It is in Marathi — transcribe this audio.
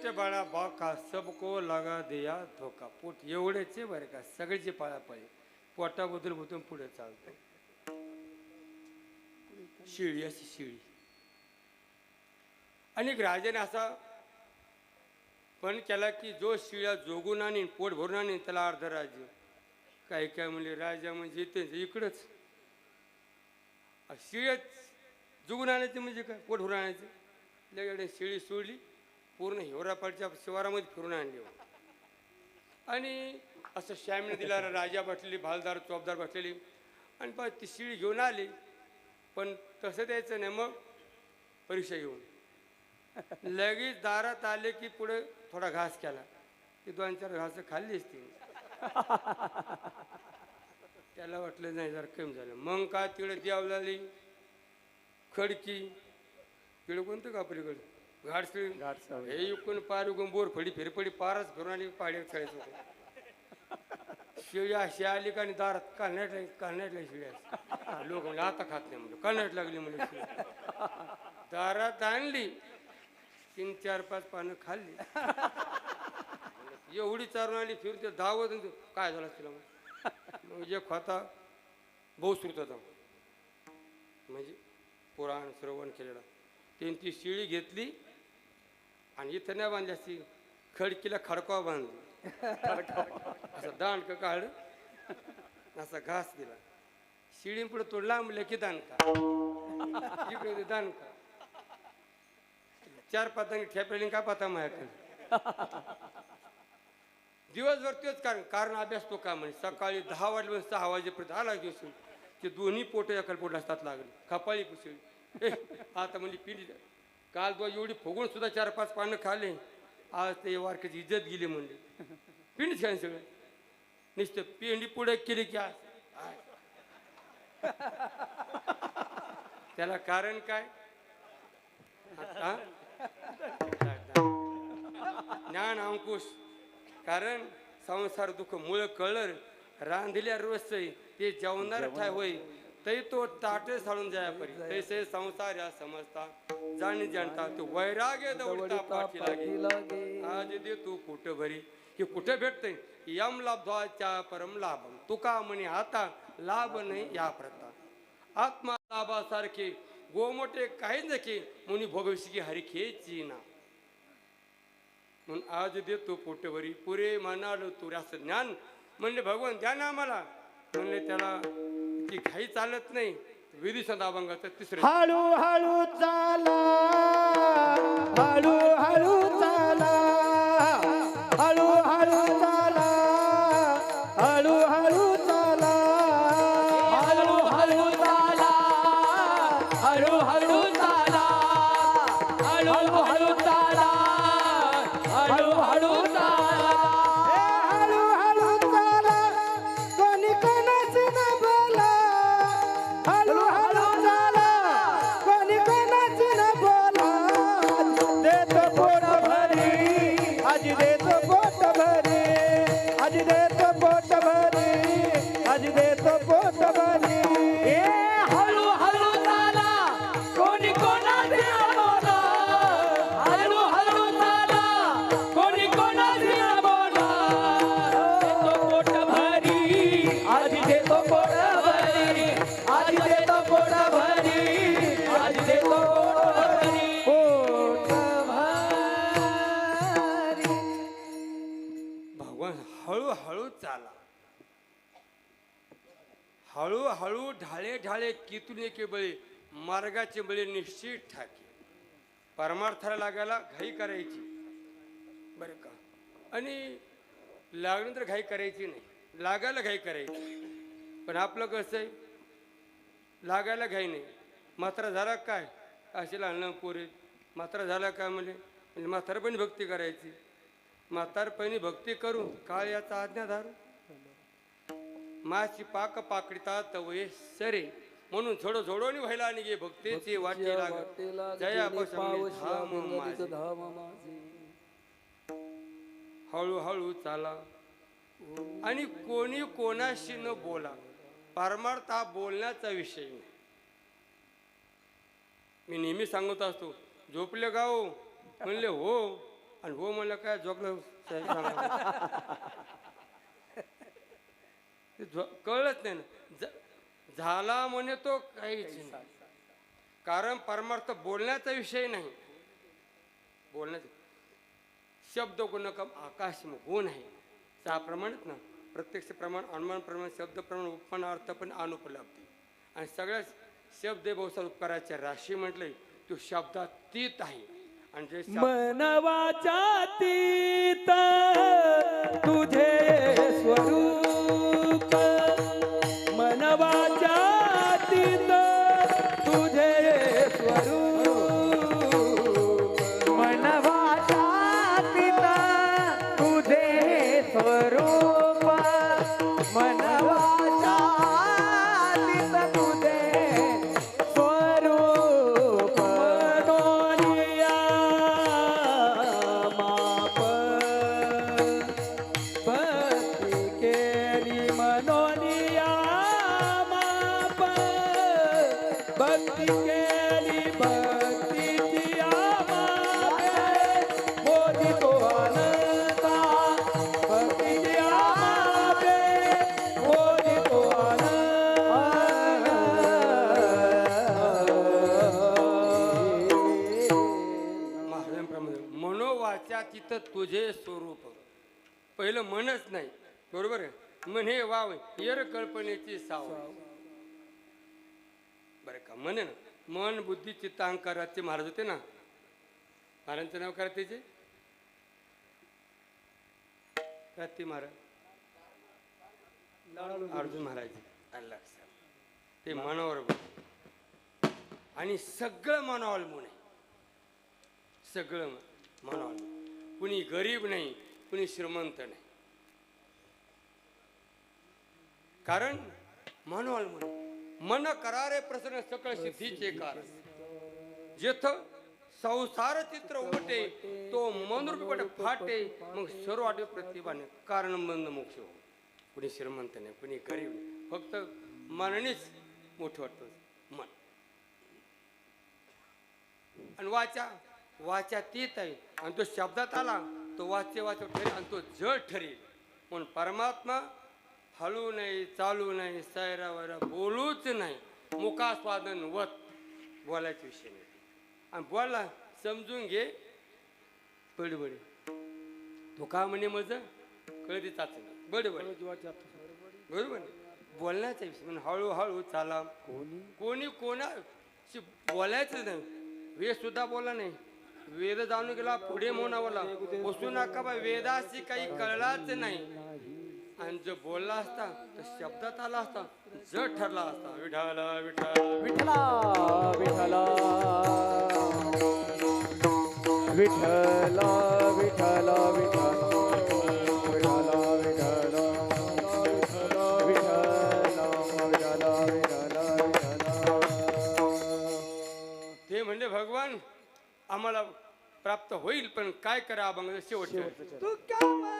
श्रेष्ठ बाळा बाका सबको लगा दिया धोका. पोट एवढेच आहे बरं का सगळीची पाळापळी. पोटाबद्दल भूतून पुढे चालतो शिळी अशी शिळी. आणि राजाने असा पण केला की जो शिळ्या जोगून आणीन पोट भरून आणीन त्याला अर्ध राज्य. काय काय म्हणजे राजा म्हणजे इथे इकडंच. शिळ्याच शिळ्यात जुगून आणायचे म्हणजे काय? पोट भरून आणायचे. लगेच शिळी सोडली. पूर्ण हिवरापाडच्या शिवारामध्ये फिरून आणली आणि असं श्यामीने दिला राजा बसलेली भालदार चौबदार बसलेली. आणि बस ती शिळी घेऊन आली. पण तसं द्यायचं नाही मग परीक्षा घेऊन. लगेच दारात आले की पुढे थोडा घास केला. ती दोन चार घास खाल्लीच ती त्याला वाटलं नाही जरा कमी झालं. मग का तिकडे द्यावलाली खडकी तिकडे कोणतं का घाटसळी घाटसावळी. हे इकडून पार उगून बोर फडी फिरपडी पारच फिरून आणि पाड्यात खेळायचं शिळी अशी आली का आणि दारात काढण्यात काढण्यात शिळ्या लोक म्हणजे आता खात नाही म्हणजे काढण्यात लागली म्हणजे शिळी. दारात आणली तीन चार पाच पानं खाल्ली. एवढी चारून आली फिरते धावत आणि ते- काय झालं तिला मग एक होता बहुश्रुत होता. म्हणजे पुराण श्रवण केलेला. त्यांनी ती शिळी घेतली आणि इथं नाही बांधली असती खडकीला खडकावा बांधली. असं दांडकं काढ असा घास दिला. शिडी पुढे तो लांबले की दानका इकडे दानका चार पातांनी ठेपलेली का पाता माझ्याकडे दिवसभर तेच कारण कारण अभ्यास तो का म्हणे सकाळी दहा वाजले सहा वाजेपर्यंत आला दिवस ते दोन्ही पोट एका पोट असतात लागले. खपाळी पुसळी आता म्हणजे पिढी काल तो एवढी फुगून सुद्धा चार पाच पानं खाल्ले. आज ते वारक्याची इज्जत गेली म्हणले. पिंडी छान सगळं. नुसतं पिंडी पुढे केली की आज. त्याला कारण काय? आता ज्ञान अंकुश. कारण संसार दुःख मुळ कळर रांधिल्या रोज ते जेवणार ठाय होय. तै तो ताटे साळून जाया परी तैसे संसार या समजता. जाणी जाणता तो वैराग्य दवडता पाठी लागे। आज दे तू कुठ भरी। हे कुठे भेटतंय यम लाभाच्या परम लाभम। तुका म्हणे आता लाभ नाही या प्रता। आत्मा लाभासारखे गोमोटे काही नके मुनी भोगविषयी हरी खेची ना। म्हणून आज देतो पोटभरी पुरे म्हणालो तू असं ज्ञान। म्हणले भगवान द्या ना आम्हाला म्हणले त्याला ती घाई चालत नाही। विधी सदाभंगाचं तिसरे हळूहळू चाला. हळूहळू चाला. भगवान हळूहळू चाला. हळूहळू ढाळे ढाळे कितून एके बळी मार्गाचे बळी निश्चित ठाके. परमार्थाला लागायला घाई करायची. बरं का? आणि लागल्यानंतर घाई करायची नाही. लागायला घाई करायची. पण आपलं कसं आहे? लागायला घाई नाही. मात्र झाला काय? असे लहान पोरे. मात्र झाला काय म्हणजे म्हणजे म्हातारपणी भक्ती करायची. म्हातारपणी भक्ती करून काळ याचा आज्ञा धारू. माशी पाक पाकडिता तवये सरे. म्हणून झोडो झोडोनी व्हायला आणि गे भक्तीची वाटे लाग जया. हळूहळू चाला. आणि कोणी कोणाशी न बोला परमार्थ हा बोलण्याचा विषय. मी नेहमी सांगत असतो झोपले गाव? म्हणले हो. आणि हो म्हणलं काय जोगलं साहेब कळलंच नाही ना. ज- झाला म्हणे तो काहीच नाही. कारण परमार्थ बोलण्याचा विषय नाही. बोलण्याचा शब्द गुणकम आकाश गुण आहे हो त्याप्रमाणेच ना. प्रत्यक्ष प्रमाण अनुमान प्रमाण शब्द प्रमाण उपमान अर्थ पण अनुपलब्धी. आणि सगळ्या शब्द बहुसार उपकाराच्या राशी म्हटले तो शब्दातीत आहे. म्हणजे मनवाचा तीत तुझे स्वर वाचा तिथं तुझे स्वरूप. पहिलं मनच नाही बरोबर मन हे वाव येर कल्पनेची साव बरं का मन आहे ना? मन बुद्धी चित्त अहंकाराचे महाराज होते ना? महाराजांचं नाव काय त्याचे? क्रांती महाराज. अर्जुन महाराज. आलं ते मनावर आणि सगळं मनावर अवलंबून आहे सगळं म्हणावं कुणी गरीब नाही कुणी श्रीमंत नाही. कारण म्हणवाल म्हण मन करारे प्रसन्न सकळ सिद्धीचे कारण जेथ संसार चित्र उमटे तो मनरूपट फाटे मग सर्व वाटे प्रतिभाने कारण बंद मोक्ष हो. कुणी श्रीमंत नाही कुणी गरीब फक्त मनानेच मोठं वाटतं. मन. आणि वाचा वाचा तीत आहे. आणि तो शब्दात आला तो वाच्य वाच ठरेल आणि तो जड ठरेल. म्हणून परमात्मा हळू नाही चालू नाही सायरा वायरा बोलूच नाही. मुखास्वादन वत. बोलायचा विषय नाही. आणि बोलला समजून घे. बडबड. तो का म्हणे मज कळती चाचणी बडबड. बरोबर. बोलण्याचा विषय म्हणजे हळूहळू चाला. कोणी? कोणा शी बोलायचं नाही. वेद सुद्धा बोला नाही. वेद जाणून गेला पुढे म्हणावला बसू नका बा वेदाशी काही कळलाच नाही. आणि जो बोलला असता तर शब्दात आला असता जड ठरला असता विठाला विठला विठला विठला विठला विठला विठला भगवान आम्हाला प्राप्त होईल पण काय करा अभंग शेवट तू का मन सांडा